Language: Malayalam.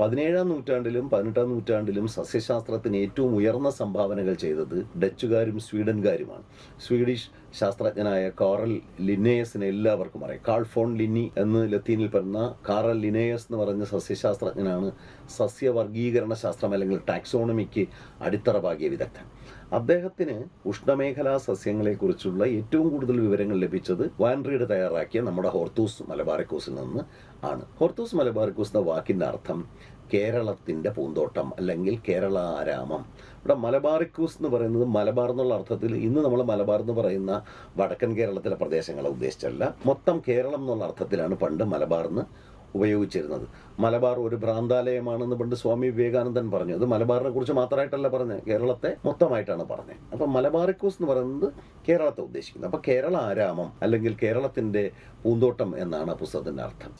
പതിനേഴാം നൂറ്റാണ്ടിലും പതിനെട്ടാം നൂറ്റാണ്ടിലും സസ്യശാസ്ത്രത്തിന് ഏറ്റവും ഉയർന്ന സംഭാവനകൾ ചെയ്തത് ഡച്ചുകാരും സ്വീഡൻകാരുമാണ്. സ്വീഡിഷ് ശാസ്ത്രജ്ഞനായ കാറൽ ലിനേയസിനെ എല്ലാവർക്കും അറിയാം. കാൾ ഫോൺ ലിന്നി എന്ന് ലത്തീനിൽ പറയുന്ന കാറൽ ലിനേയസ് എന്ന് പറഞ്ഞ സസ്യശാസ്ത്രജ്ഞനാണ് സസ്യവർഗീകരണ ശാസ്ത്രം അല്ലെങ്കിൽ ടാക്സോണമിക്ക് അടിത്തറ പാകിയ വിദഗ്ധൻ. അദ്ദേഹത്തിന് ഉഷ്ണമേഖലാ സസ്യങ്ങളെക്കുറിച്ചുള്ള ഏറ്റവും കൂടുതൽ വിവരങ്ങൾ ലഭിച്ചത് വാൻറീഡ് തയ്യാറാക്കിയ നമ്മുടെ ഹോർത്തൂസ് മലബാറിക്കോസിൽ നിന്ന് ആണ്. ഹോർത്തൂസ് മലബാറിക്കോസ് എന്ന വാക്കിന്റെ അർത്ഥം കേരളത്തിന്റെ പൂന്തോട്ടം അല്ലെങ്കിൽ കേരള ആരാമം. ഇവിടെ മലബാറിക്കൂസ് എന്ന് പറയുന്നത് മലബാർ എന്നുള്ള അർത്ഥത്തിൽ ഇന്ന് നമ്മൾ മലബാർ എന്ന് പറയുന്ന വടക്കൻ കേരളത്തിലെ പ്രദേശങ്ങളെ ഉദ്ദേശിച്ചല്ല. മൊത്തം കേരളം എന്നുള്ള അർത്ഥത്തിലാണ് പണ്ട് മലബാർ എന്ന് ഉപയോഗിച്ചിരുന്നത്. മലബാർ ഒരു ഭ്രാന്താലയമാണെന്ന് പണ്ട് സ്വാമി വിവേകാനന്ദൻ പറഞ്ഞു. അത് മലബാറിനെ കുറിച്ച് മാത്രമായിട്ടല്ല പറഞ്ഞത്. കേരളത്തെ മൊത്തമായിട്ടാണ് പറഞ്ഞത്. അപ്പം മലബാറിക്കൂസ് എന്ന് പറയുന്നത് കേരളത്തെ ഉദ്ദേശിക്കുന്നത്. അപ്പം കേരള ആരാമം അല്ലെങ്കിൽ കേരളത്തിന്റെ പൂന്തോട്ടം എന്നാണ് പുസ്തകത്തിന്റെ അർത്ഥം.